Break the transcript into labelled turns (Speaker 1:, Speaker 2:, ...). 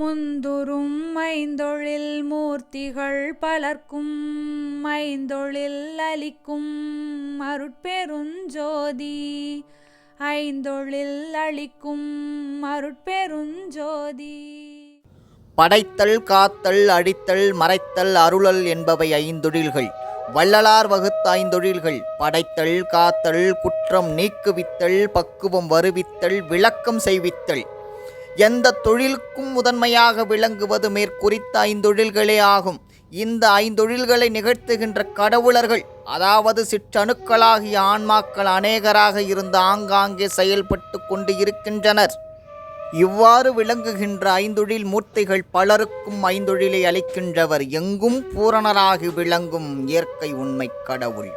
Speaker 1: முந்துரும் ஐந்தொழில் மூர்த்திகள் பலர்க்கும் ஐந்தொழில் அளிக்கும் அருட்பெருஞ்சோதி. ஐந்தொழில் அளிக்கும் அருட்பெருஞ்சோதி.
Speaker 2: படைத்தல் காத்தல் அடித்தல் மறைத்தல் அருளல் என்பவை ஐந்தொழில்கள். வள்ளலார் வகுத்த ஐந்தொழில்கள். படைத்தல் காத்தல் குற்றம் நீக்குவித்தல் பக்குவம் வருவித்தல் விளக்கம் செய்வித்தல். எந்த தொழிலுக்கும் முதன்மையாக விளங்குவது மேற்குறித்த ஐந்தொழில்களே ஆகும். இந்த ஐந்தொழில்களை நிகழ்த்துகின்ற கடவுளர்கள் அதாவது சிற்றணுக்களாகிய ஆன்மாக்கள் அநேகராக இருந்து ஆங்காங்கே செயல்பட்டு கொண்டு இருக்கின்றனர். இவ்வாறு விளங்குகின்ற ஐந்தொழில் மூர்த்திகள் பலருக்கும் ஐந்தொழிலை அளிக்கின்றவர் எங்கும் பூரணராகி விளங்கும் இயற்கை உண்மை கடவுள்.